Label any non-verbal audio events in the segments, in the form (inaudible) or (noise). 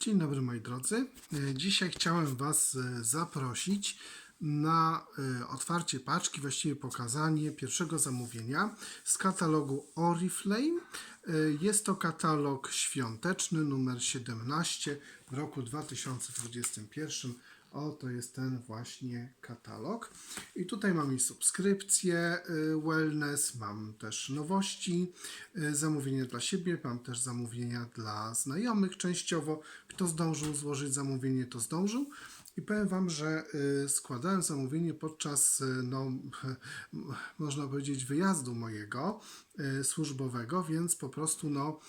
Dzień dobry moi drodzy. E, Dzisiaj chciałem Was e, zaprosić na e, otwarcie paczki, właściwie pokazanie pierwszego zamówienia z katalogu Oriflame. Jest to katalog świąteczny numer 17 w roku 2021. O, to jest ten właśnie katalog. I tutaj mam i subskrypcję y, Wellness, mam też nowości, y, zamówienia dla siebie, mam też zamówienia dla znajomych częściowo. Kto zdążył złożyć zamówienie, to zdążył. I powiem Wam, że y, składałem zamówienie podczas, y, no, (laughs) można powiedzieć, wyjazdu mojego y, służbowego, więc po prostu no,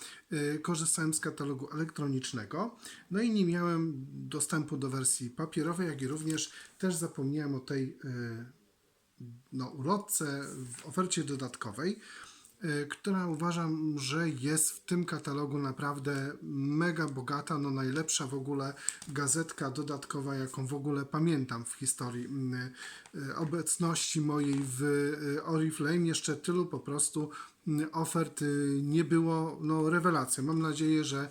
korzystałem z katalogu elektronicznego. No i nie miałem dostępu do wersji papierowej, jak i również też zapomniałem o tej no, ulotce w ofercie dodatkowej, która uważam, że jest w tym katalogu naprawdę mega bogata, no najlepsza w ogóle gazetka dodatkowa, jaką w ogóle pamiętam w historii mm, y, obecności mojej w y, Oriflame. Jeszcze tylu po prostu mm, ofert y, nie było, no rewelacja. Mam nadzieję, że y,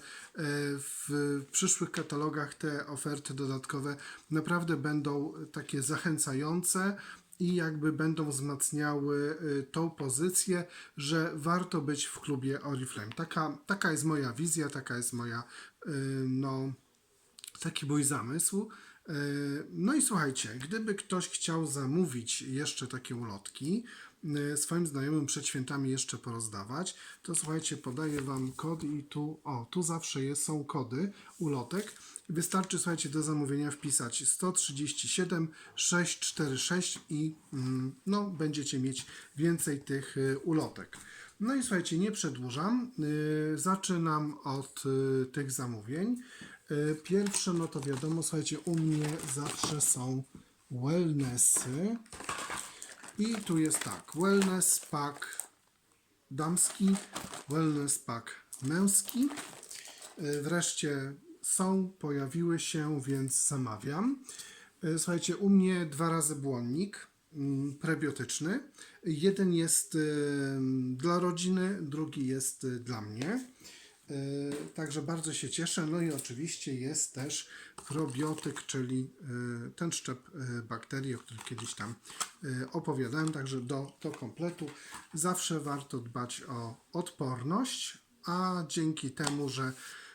w przyszłych katalogach te oferty dodatkowe naprawdę będą takie zachęcające i jakby będą wzmacniały y, tą pozycję, że warto być w klubie Oriflame. Taka, taka jest moja wizja, taka jest moja, y, no, taki mój zamysł. Y, No i słuchajcie, gdyby ktoś chciał zamówić jeszcze takie ulotki, swoim znajomym przed świętami jeszcze porozdawać, to słuchajcie, podaję Wam kod i tu, o, tu zawsze jest, są kody ulotek. Wystarczy, słuchajcie, do zamówienia wpisać 137 646 i mm, no, będziecie mieć więcej tych y, ulotek. No i słuchajcie, nie przedłużam. y, Zaczynam od y, tych zamówień. Y, Pierwsze, no to wiadomo, słuchajcie, u mnie zawsze są wellnessy. I tu jest tak, wellness pack damski, wellness pack męski. Y, Wreszcie są, pojawiły się, więc zamawiam. Y, Słuchajcie, u mnie dwa razy błonnik mm, prebiotyczny. Jeden jest dla rodziny, drugi jest y, dla mnie. Y, Także bardzo się cieszę. No i oczywiście jest też probiotyk, czyli y, ten szczep y, bakterii, o którym kiedyś tam opowiadałem. Także do, do kompletu zawsze warto dbać o odporność, a dzięki temu, że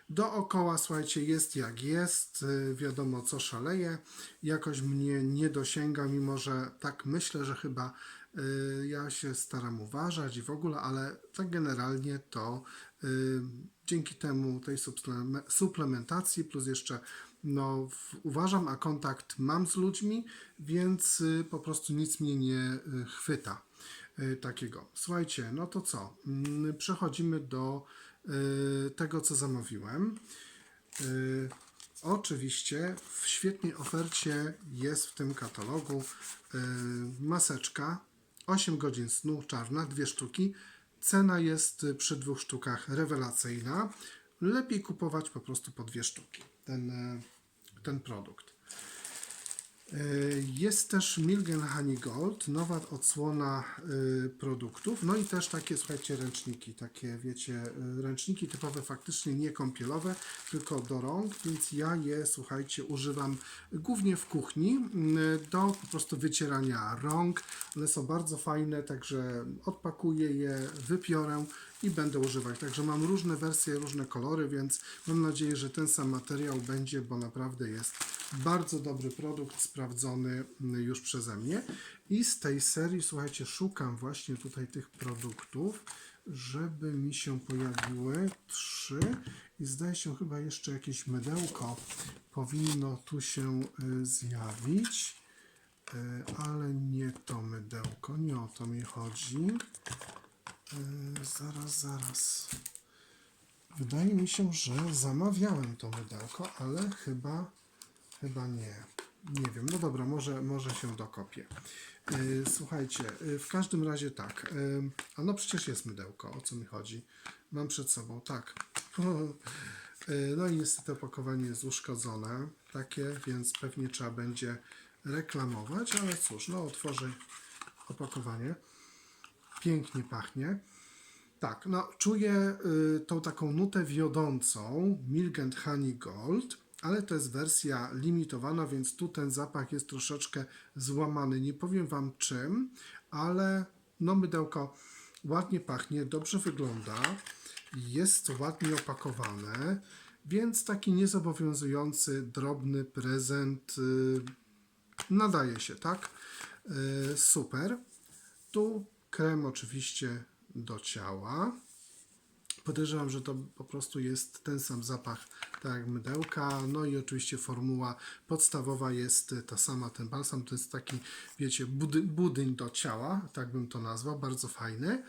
dookoła, słuchajcie, jest jak jest, wiadomo co szaleje, jakoś mnie nie dosięga, mimo że tak myślę, że chyba ja się staram uważać i w ogóle, ale tak generalnie to dzięki temu tej suplementacji plus jeszcze no, uważam, a kontakt mam z ludźmi, więc y, po prostu nic mnie nie y, chwyta y, takiego. Słuchajcie, no to co? Mm, Przechodzimy do y, tego, co zamówiłem. Y, Oczywiście w świetnej ofercie jest w tym katalogu y, maseczka 8 godzin snu czarna, dwie sztuki. Cena jest y, przy dwóch sztukach rewelacyjna. Lepiej kupować po prostu po dwie sztuki ten, y, ten produkt. Y, Jest też Milgen Honey Gold, nowa odsłona y, produktów. No i też takie, słuchajcie, ręczniki. Takie, wiecie, y, ręczniki typowe, faktycznie nie kąpielowe, tylko do rąk, więc ja je, słuchajcie, używam głównie w kuchni y, do po prostu wycierania rąk. One są bardzo fajne, także odpakuję je, wypiorę i będę używać. Także mam różne wersje, różne kolory, więc mam nadzieję, że ten sam materiał będzie, bo naprawdę jest bardzo dobry produkt, sprawdzony mm, już przeze mnie. I z tej serii, słuchajcie, szukam właśnie tutaj tych produktów, żeby mi się pojawiły trzy. I zdaje się chyba jeszcze jakieś mydełko powinno tu się y, zjawić. Y, Ale nie to mydełko, nie o to mi chodzi. Y, Zaraz, zaraz. Wydaje mi się, że zamawiałem to mydełko, ale chyba, chyba nie. Nie wiem, no dobra, może, może się dokopię. Yy, słuchajcie, yy, w każdym razie tak. A no przecież jest mydełko, o co mi chodzi? Mam przed sobą, tak. (laughs) No i niestety opakowanie jest uszkodzone, takie, więc pewnie trzeba będzie reklamować, ale cóż, no otworzę opakowanie. Pięknie pachnie. Tak, no czuję y, tą taką nutę wiodącą Milk and Honey Gold, ale to jest wersja limitowana, więc tu ten zapach jest troszeczkę złamany. Nie powiem Wam czym, ale no mydełko ładnie pachnie, dobrze wygląda, jest ładnie opakowane, więc taki niezobowiązujący, drobny prezent y, nadaje się, tak? Y, super. Tu krem oczywiście do ciała. Podejrzewam, że to po prostu jest ten sam zapach, tak jak mydełka. No i oczywiście formuła podstawowa jest ta sama, ten balsam to jest taki, wiecie, budy, budyń do ciała, tak bym to nazwał, bardzo fajny.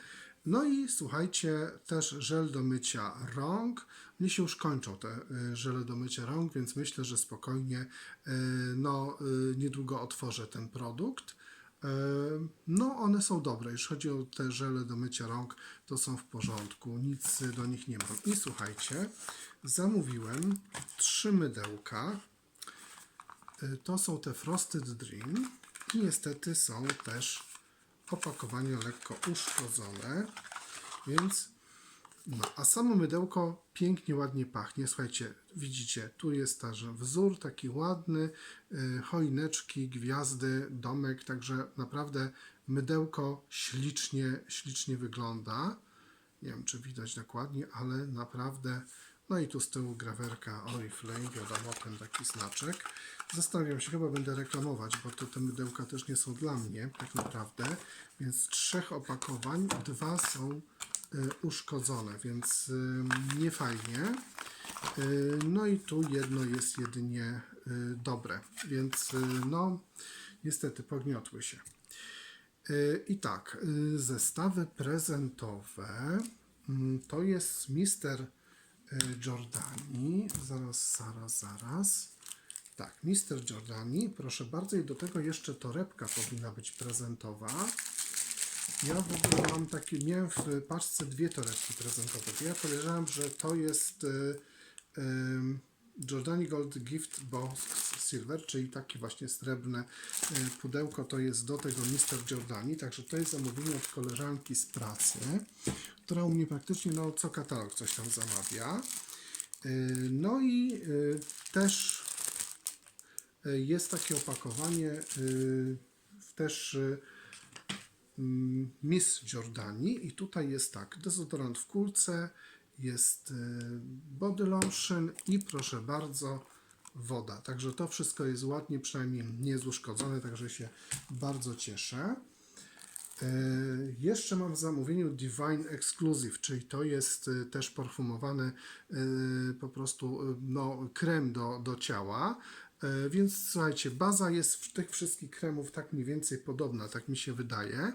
No i słuchajcie, też żel do mycia rąk. Mnie się już kończą te y, żele do mycia rąk, więc myślę, że spokojnie y, no, y, niedługo otworzę ten produkt. No, one są dobre. Jeśli chodzi o te żele do mycia rąk, to są w porządku. Nic do nich nie mam. I słuchajcie, zamówiłem trzy mydełka. E, To są te Frosted Dream. I niestety są też opakowania lekko uszkodzone. Więc a samo mydełko pięknie, ładnie pachnie. Słuchajcie, widzicie, tu jest też wzór taki ładny, y, choineczki, gwiazdy, domek, także naprawdę mydełko ślicznie, ślicznie wygląda. Nie wiem, czy widać dokładnie, ale naprawdę. No i tu z tyłu grawerka Oriflame, wiadomo, ten taki znaczek. Zastanawiam się, chyba będę reklamować, bo to te mydełka też nie są dla mnie, tak naprawdę. Więc trzech opakowań, dwa są uszkodzone, więc y, nie fajnie. Y, No i tu jedno jest jedynie y, dobre, więc y, no niestety pogniotły się. Y, I tak, y, zestawy prezentowe mm, to jest Mister Giordani. Zaraz, zaraz, zaraz. Tak, Mister Giordani, proszę bardzo, i do tego jeszcze torebka powinna być prezentowa. Ja w ogóle mam takie, miałem w paczce dwie torebki prezentowe. Ja podejrzewam, że to jest y, ym, Giordani Gold Gift Box Silver, czyli takie właśnie srebrne y, pudełko, to jest do tego Mr. Giordani, także to jest zamówienie od koleżanki z pracy, która u mnie praktycznie no, co katalog coś tam zamawia. Y, No i y, też y, jest takie opakowanie, y, też y, Miss Giordani i tutaj jest tak, dezodorant w kulce, jest y, body lotion i proszę bardzo woda. Także to wszystko jest ładnie, przynajmniej nie jest uszkodzone, także się bardzo cieszę. E, Jeszcze mam w zamówieniu Divine Exclusive, czyli to jest e, też perfumowany po prostu no, krem do, do ciała. E, Więc słuchajcie, baza jest w tych wszystkich kremów tak mniej więcej podobna, tak mi się wydaje. E,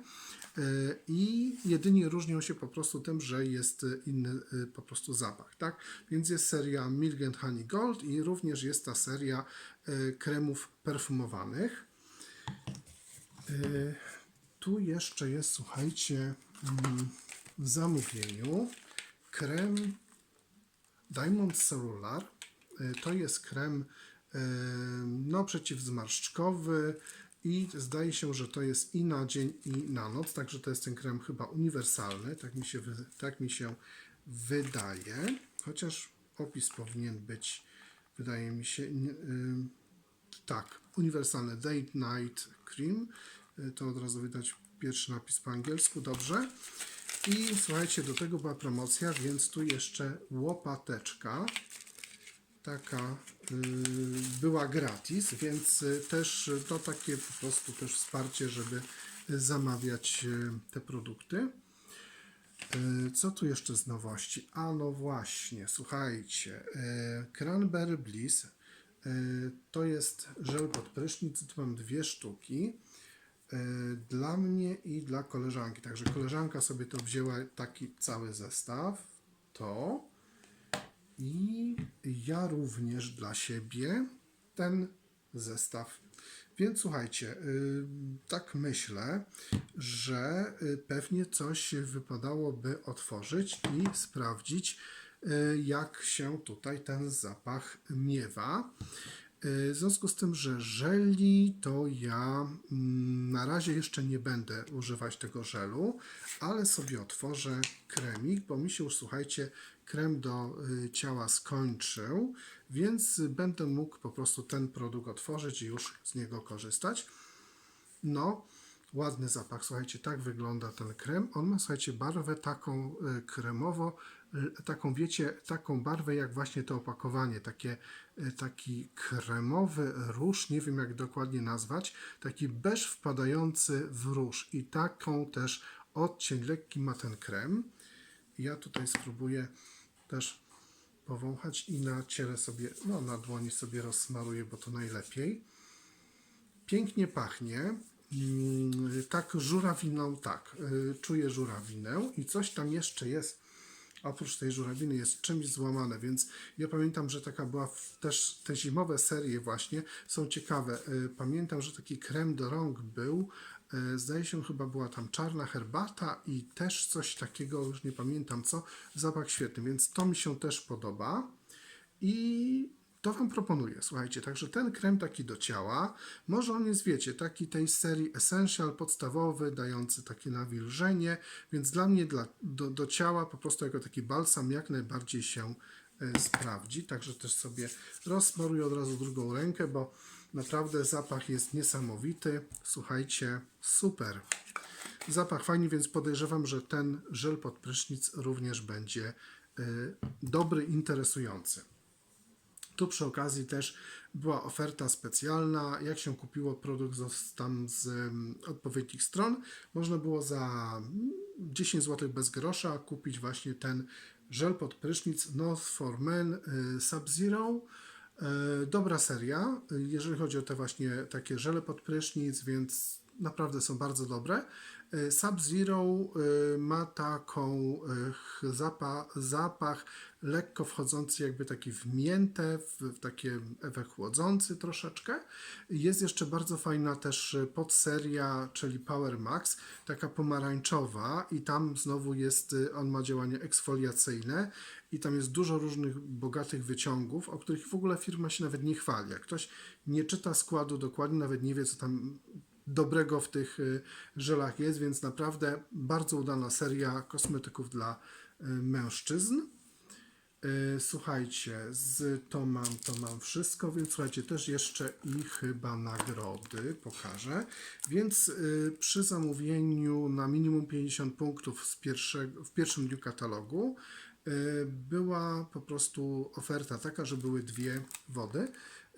I jedynie różnią się po prostu tym, że jest inny e, po prostu zapach, tak? Więc jest seria Milk and Honey Gold i również jest ta seria kremów perfumowanych. Tu jeszcze jest, słuchajcie, mm, w zamówieniu krem Diamond Cellular. To jest krem no, przeciwzmarszczkowy i zdaje się, że to jest i na dzień, i na noc, także to jest ten krem chyba uniwersalny, tak mi się, tak mi się wydaje, chociaż opis powinien być, wydaje mi się, nie- y, tak, uniwersalny Date Night Cream. Y, To od razu widać pierwszy napis po angielsku, dobrze. I słuchajcie, do tego była promocja, więc tu jeszcze łopateczka. Taka y, była gratis, więc y, też y, to takie po prostu też wsparcie, żeby zamawiać te produkty. Co tu jeszcze z nowości? A no właśnie, słuchajcie, Cranberry Bliss to jest żel pod prysznic, tu mam dwie sztuki dla mnie i dla koleżanki. Także koleżanka sobie to wzięła taki cały zestaw, to i ja również dla siebie ten zestaw. Więc słuchajcie, y, tak myślę, że y, pewnie coś wypadałoby otworzyć i sprawdzić, y, jak się tutaj ten zapach miewa. W związku z tym, że żeli, to ja mm, na razie jeszcze nie będę używać tego żelu, ale sobie otworzę kremik, bo mi się już, słuchajcie, krem do y, ciała skończył, więc będę mógł po prostu ten produkt otworzyć i już z niego korzystać. No, ładny zapach. Słuchajcie, tak wygląda ten krem. On ma, słuchajcie, barwę taką y, kremowo, y, taką, wiecie, taką barwę jak właśnie to opakowanie. Takie, taki kremowy róż, nie wiem jak dokładnie nazwać. Taki beż wpadający w róż. I taką też odcień lekki ma ten krem. Ja tutaj spróbuję też powąchać i na ciele sobie, no na dłoni sobie rozsmaruję, bo to najlepiej pięknie pachnie. Mm, Tak, żurawiną, tak, y, czuję żurawinę i coś tam jeszcze jest. Oprócz tej żurawiny jest czymś złamane, więc ja pamiętam, że taka była też te zimowe serie właśnie są ciekawe. Y, Pamiętam, że taki krem do rąk był. Y, Zdaje się, chyba była tam czarna herbata i też coś takiego, już nie pamiętam co. Zapach świetny, więc to mi się też podoba. I to Wam proponuję, słuchajcie, także ten krem taki do ciała, może on jest, wiecie, taki tej serii Essential, podstawowy, dający takie nawilżenie, więc dla mnie dla, do, do ciała po prostu jako taki balsam jak najbardziej się e, sprawdzi, także też sobie rozsmaruję od razu drugą rękę, bo naprawdę zapach jest niesamowity, słuchajcie, super. Zapach fajny, więc podejrzewam, że ten żel pod prysznic również będzie e, dobry, interesujący. Tu przy okazji też była oferta specjalna. Jak się kupiło produkt tam z mm, odpowiednich stron, można było za mm, 10 zł bez grosza kupić właśnie ten żel pod prysznic North for Men y, Sub-Zero. Y, Dobra seria, jeżeli chodzi o te właśnie takie żele pod prysznic, więc naprawdę są bardzo dobre. Y, Sub-Zero y, ma taką zapa, zapach lekko wchodzący, jakby taki w miętę, w, takie efekt chłodzący troszeczkę. Jest jeszcze bardzo fajna też podseria, czyli Power Max, taka pomarańczowa i tam znowu jest, on ma działanie eksfoliacyjne i tam jest dużo różnych bogatych wyciągów, o których w ogóle firma się nawet nie chwali. Jak ktoś nie czyta składu dokładnie, nawet nie wie, co tam dobrego w tych y, żelach jest, więc naprawdę bardzo udana seria kosmetyków dla y, mężczyzn. Y, Słuchajcie, z to mam, to mam wszystko, więc słuchajcie, też jeszcze i chyba nagrody pokażę. Więc przy zamówieniu na minimum 50 punktów z pierwszego, w pierwszym dniu katalogu była po prostu oferta taka, że były dwie wody.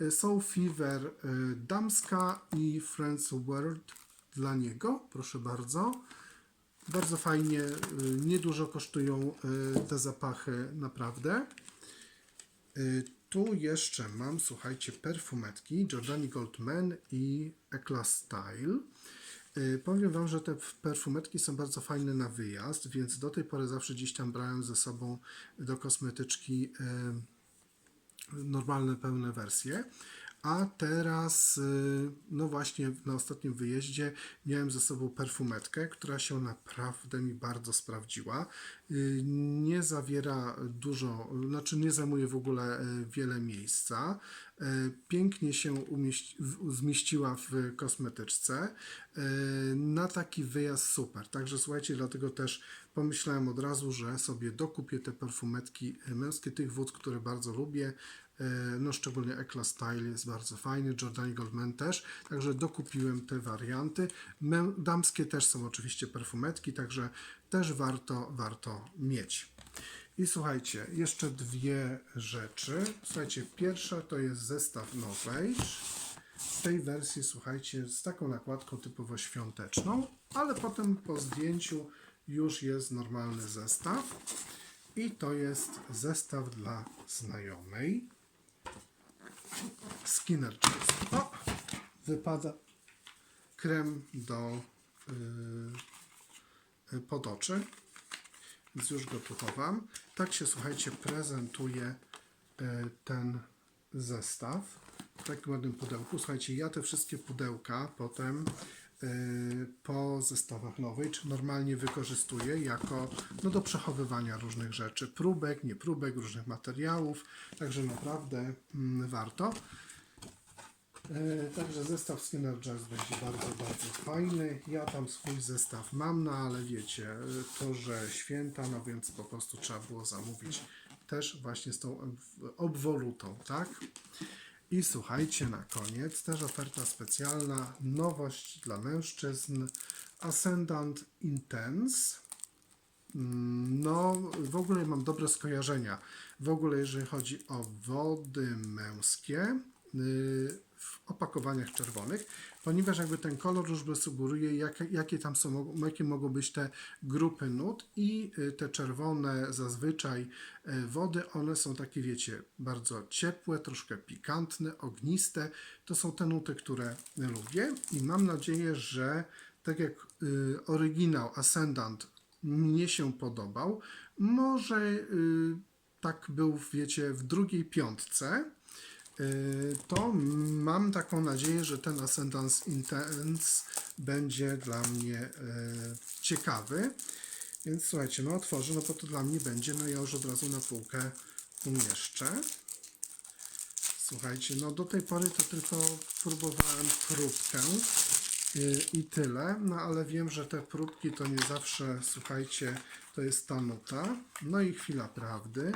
Y, Soul Fever y, damska i Friends World dla niego, proszę bardzo. Bardzo fajnie, y, niedużo kosztują te zapachy, naprawdę. Tu jeszcze mam, słuchajcie, perfumetki Giordani Goldman i Eclat Style. Powiem Wam, że te perfumetki są bardzo fajne na wyjazd, więc do tej pory zawsze gdzieś tam brałem ze sobą do kosmetyczki normalne, pełne wersje. A teraz, y, no właśnie na ostatnim wyjeździe miałem ze sobą perfumetkę, która się naprawdę mi bardzo sprawdziła. Y, Nie zawiera dużo, znaczy nie zajmuje w ogóle y, wiele miejsca. Pięknie się umieści, zmieściła w kosmetyczce. Na taki wyjazd super. Także słuchajcie, dlatego też pomyślałem od razu, że sobie dokupię te perfumetki y, męskie tych wód, które bardzo lubię. E, No szczególnie Eclat Style jest bardzo fajny, Giordani Goldman też, także dokupiłem te warianty. Damskie też są oczywiście perfumetki, także też warto, warto mieć. I słuchajcie, jeszcze dwie rzeczy. Słuchajcie, pierwsza to jest zestaw Novage. W tej wersji, słuchajcie, z taką nakładką typowo świąteczną, ale potem po zdjęciu już jest normalny zestaw. I to jest zestaw dla znajomej. Skinner. O! Wypada krem do yy, pod oczy. Więc już go tu chowam. Tak się, słuchajcie, prezentuje yy, ten zestaw w takim ładnym pudełku. Słuchajcie, ja te wszystkie pudełka potem po zestawach nowej, czy normalnie wykorzystuję jako no, do przechowywania różnych rzeczy, próbek, nie próbek, różnych materiałów, także naprawdę mm, warto. E, Także zestaw Skinner Jazz będzie bardzo, bardzo fajny. Ja tam swój zestaw mam, no ale wiecie, e, to, że święta, no więc po prostu trzeba było zamówić też właśnie z tą ob- obwolutą, tak? I słuchajcie, na koniec też oferta specjalna, nowość dla mężczyzn, Ascendant Intense. Mm, No, w ogóle mam dobre skojarzenia. W ogóle, jeżeli chodzi o wody męskie yy, w opakowaniach czerwonych, ponieważ jakby ten kolor już sugeruje, jak, jakie tam są, jakie mogą być te grupy nut i y, te czerwone zazwyczaj y, wody, one są takie, wiecie, bardzo ciepłe, troszkę pikantne, ogniste. To są te nuty, które lubię i mam nadzieję, że tak jak y, oryginał Ascendant mnie się podobał. Może y, tak był, wiecie, w drugiej piątce. Y, To mam taką nadzieję, że ten Ascendance Intense będzie dla mnie y, ciekawy. Więc słuchajcie, no otworzę, no bo to dla mnie będzie, no ja już od razu na półkę umieszczę. Słuchajcie, no do tej pory to tylko próbowałem próbkę y, i tyle, no ale wiem, że te próbki to nie zawsze, słuchajcie, to jest ta nuta. No i chwila prawdy.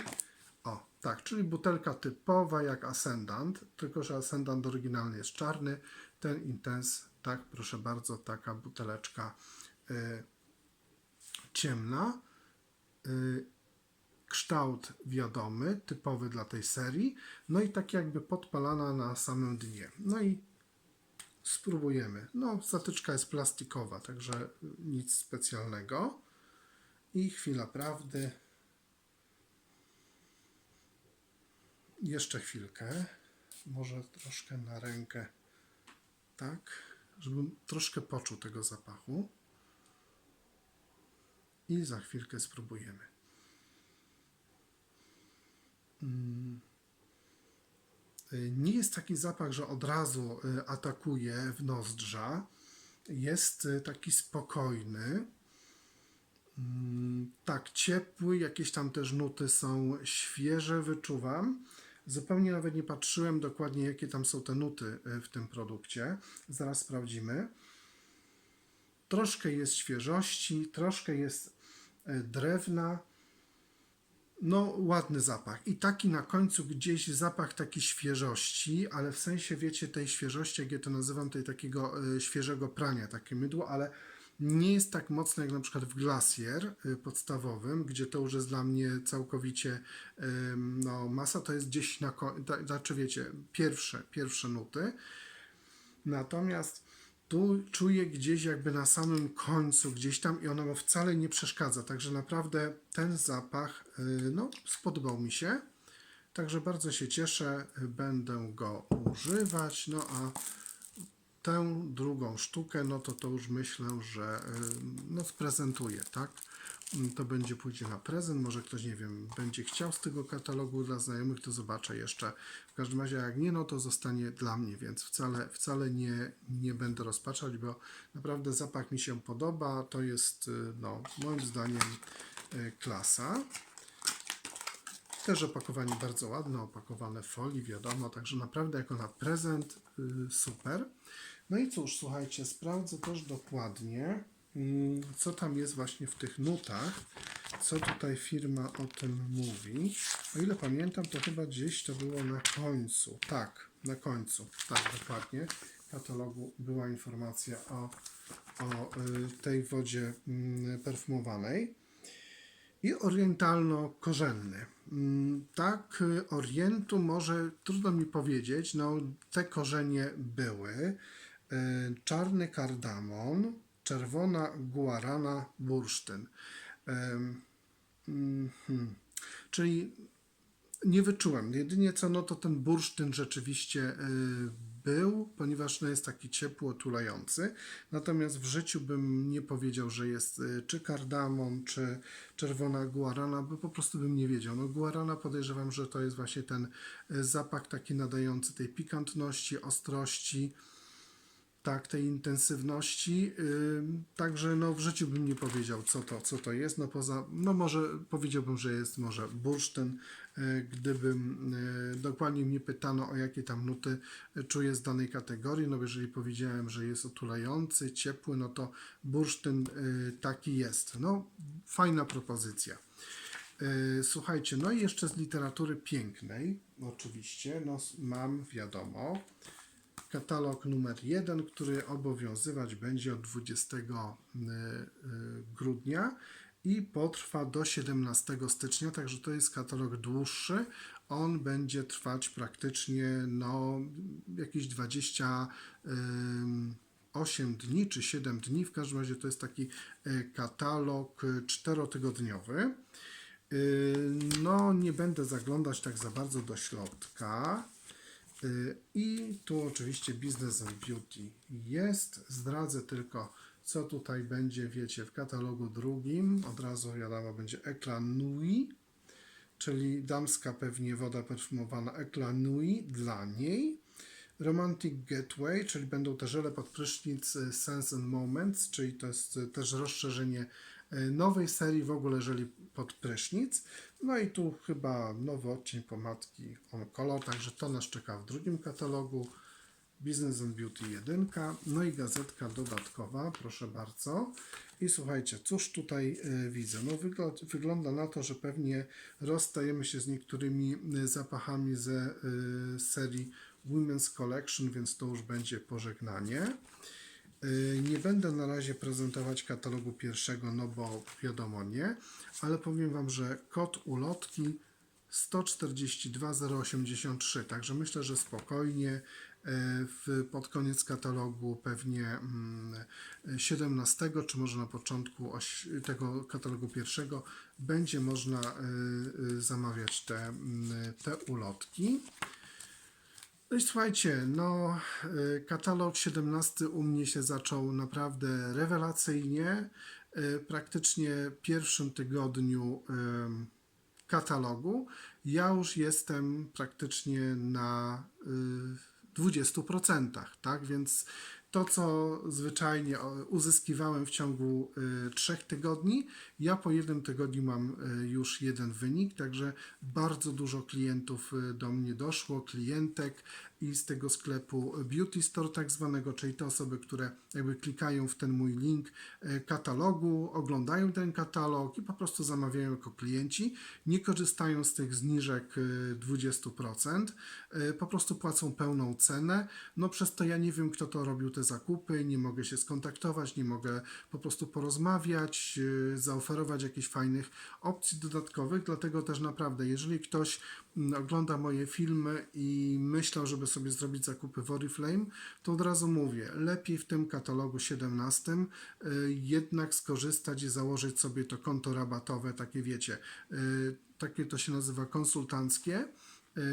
O, tak, czyli butelka typowa jak Ascendant, tylko że Ascendant oryginalny jest czarny, ten Intense, tak, proszę bardzo, taka buteleczka y, ciemna. Y, kształt wiadomy, typowy dla tej serii, no i tak jakby podpalana na samym dnie. No i spróbujemy. No, zatyczka jest plastikowa, także nic specjalnego. I chwila prawdy. Jeszcze chwilkę. Może troszkę na rękę. Tak, żebym troszkę poczuł tego zapachu. I za chwilkę spróbujemy. Y, Nie jest taki zapach, że od razu y, atakuje w nozdrza. Jest y, taki spokojny. Mm, Tak, ciepły, jakieś tam też nuty są świeże, wyczuwam. Zupełnie nawet nie patrzyłem dokładnie, jakie tam są te nuty y, w tym produkcie. Zaraz sprawdzimy. Troszkę jest świeżości, troszkę jest y, drewna. No, ładny zapach. I taki na końcu gdzieś zapach takiej świeżości, ale w sensie, wiecie, tej świeżości, jak ja to nazywam, tej takiego y, świeżego prania, takie mydło, ale nie jest tak mocne jak na przykład w Glacier y, podstawowym, gdzie to już jest dla mnie całkowicie no, masa, to jest gdzieś na końcu, znaczy wiecie, pierwsze, pierwsze nuty. Natomiast tu czuję gdzieś jakby na samym końcu, gdzieś tam i ono mu wcale nie przeszkadza. Także naprawdę ten zapach y, no, spodobał mi się. Także bardzo się cieszę, będę go używać. No a tę drugą sztukę, no to to już myślę, że y, no, sprezentuję, tak? Mm, To będzie pójdzie na prezent, może ktoś, nie wiem, będzie chciał z tego katalogu dla znajomych, to zobaczę jeszcze. W każdym razie, jak nie, no to zostanie dla mnie, więc wcale, wcale nie, nie będę rozpaczać, bo naprawdę zapach mi się podoba. To jest, y, no, moim zdaniem, y, klasa. Też opakowanie bardzo ładne, opakowane w folii, wiadomo, także naprawdę jako na prezent y, super. No i cóż, słuchajcie, sprawdzę też dokładnie, mm, co tam jest właśnie w tych nutach, co tutaj firma o tym mówi. O ile pamiętam, to chyba gdzieś to było na końcu. Tak, na końcu, tak, dokładnie. W katalogu była informacja o, o y, tej wodzie mm, perfumowanej i orientalno-korzenny. Mm, Tak, Orientu może trudno mi powiedzieć, no te korzenie były. Y, Czarny kardamon, czerwona guarana, bursztyn. Ym, mhm. Czyli nie wyczułem. Jedynie co, no to ten bursztyn rzeczywiście y, był, ponieważ no jest taki ciepło, tulający. Natomiast w życiu bym nie powiedział, że jest y, czy kardamon, czy czerwona guarana, bo po prostu bym nie wiedział. No guarana podejrzewam, że to jest właśnie ten y, zapach taki nadający tej pikantności, ostrości, tak, tej intensywności. Także no, w życiu bym nie powiedział, co to, co to jest. No, poza, no może powiedziałbym, że jest może bursztyn gdybym e, dokładnie mnie pytano, o jakie tam nuty e, czuję z danej kategorii. No jeżeli powiedziałem, że jest otulający, ciepły, no to bursztyn e, taki jest. No, fajna propozycja. E, Słuchajcie, no i jeszcze z literatury pięknej, oczywiście, no mam, wiadomo, katalog numer 1, który obowiązywać będzie od 20 y, y, grudnia i potrwa do 17 stycznia, także to jest katalog dłuższy. On będzie trwać praktycznie no, jakieś 28 dni czy 7 dni. W każdym razie to jest taki y, katalog y, czterotygodniowy. Y, No, nie będę zaglądać tak za bardzo do środka. I tu oczywiście Business and Beauty jest. Zdradzę tylko, co tutaj będzie, wiecie, w katalogu drugim. Od razu wiadomo, będzie Eclat Nui, czyli damska pewnie woda perfumowana Eclat Nui dla niej. Romantic Gateway, czyli będą te żele pod prysznic y, Sense and Moments, czyli to jest y, też rozszerzenie y, nowej serii w ogóle żeli pod prysznic. No i tu chyba nowy odcień pomadki On Color, także to nas czeka w drugim katalogu. Business and Beauty 1, no i gazetka dodatkowa, proszę bardzo. I słuchajcie, cóż tutaj y, widzę? No wygląda, na to, że pewnie rozstajemy się z niektórymi y, zapachami ze y, serii Women's Collection, więc to już będzie pożegnanie. Nie będę na razie prezentować katalogu pierwszego, no bo wiadomo nie, ale powiem Wam, że kod ulotki 142083, także myślę, że spokojnie e, pod koniec katalogu pewnie mm, 17 czy może na początku tego katalogu pierwszego będzie można e, e, zamawiać te, mm, te ulotki. No i słuchajcie, no katalog 17 u mnie się zaczął naprawdę rewelacyjnie. Praktycznie w pierwszym tygodniu katalogu ja już jestem praktycznie na y, 20%, tak? Więc to, co zwyczajnie uzyskiwałem w ciągu y, trzech tygodni, ja po jednym tygodniu mam y, już jeden wynik, także bardzo dużo klientów y, do mnie doszło, klientek i z tego sklepu Beauty Store tak zwanego, czyli te osoby, które jakby klikają w ten mój link y, katalogu, oglądają ten katalog i po prostu zamawiają jako klienci, nie korzystają z tych zniżek y, 20%, y, po prostu płacą pełną cenę, no przez to ja nie wiem, kto to robił te zakupy, nie mogę się skontaktować, nie mogę po prostu porozmawiać, zaoferować jakichś fajnych opcji dodatkowych, dlatego też naprawdę, jeżeli ktoś ogląda moje filmy i myślał, żeby sobie zrobić zakupy w Oriflame, to od razu mówię, lepiej w tym katalogu 17 yy, jednak skorzystać i założyć sobie to konto rabatowe, takie wiecie, yy, takie to się nazywa konsultanckie,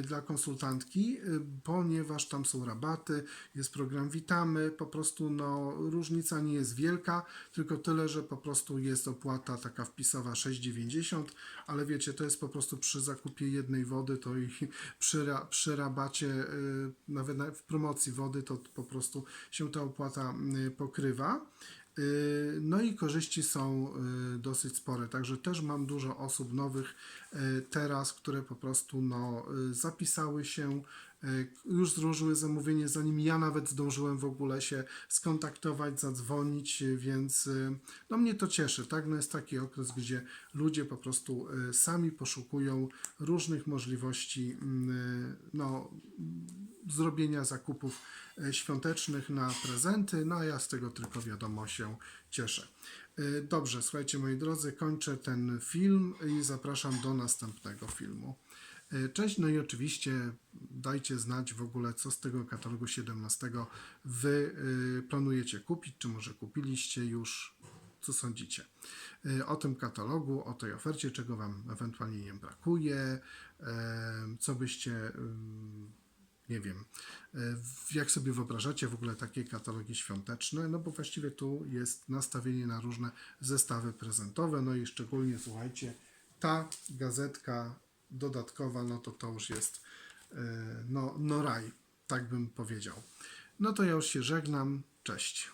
dla konsultantki, y, ponieważ tam są rabaty, jest program Witamy, po prostu no, różnica nie jest wielka, tylko tyle, że po prostu jest opłata taka wpisowa 6,90, ale wiecie, to jest po prostu przy zakupie jednej wody, to i przy, przy rabacie, y, nawet na- w promocji wody, to po prostu się ta opłata pokrywa. Y, No i korzyści są y, dosyć spore, także też mam dużo osób nowych y, teraz, które po prostu no, zapisały się, już złożyły zamówienie, zanim ja nawet zdążyłem w ogóle się skontaktować, zadzwonić, y, więc y, no mnie to cieszy, tak? No jest taki okres, gdzie ludzie po prostu sami poszukują różnych możliwości mm, no, zrobienia zakupów e, świątecznych na prezenty, no a ja z tego tylko wiadomo się cieszę. E, Dobrze, słuchajcie moi drodzy, kończę ten film i zapraszam do następnego filmu. E, Cześć, no i oczywiście dajcie znać w ogóle, co z tego katalogu 17 wy y, planujecie kupić, czy może kupiliście już, co sądzicie. Y, o tym katalogu, o tej ofercie, czego Wam ewentualnie nie brakuje, e, co byście, ym, nie wiem, e, jak sobie wyobrażacie w ogóle takie katalogi świąteczne, no bo właściwie tu jest nastawienie na różne zestawy prezentowe, no i szczególnie, słuchajcie, ta gazetka dodatkowa, no to to już jest, e, no, no raj, tak bym powiedział. No to ja już się żegnam, cześć.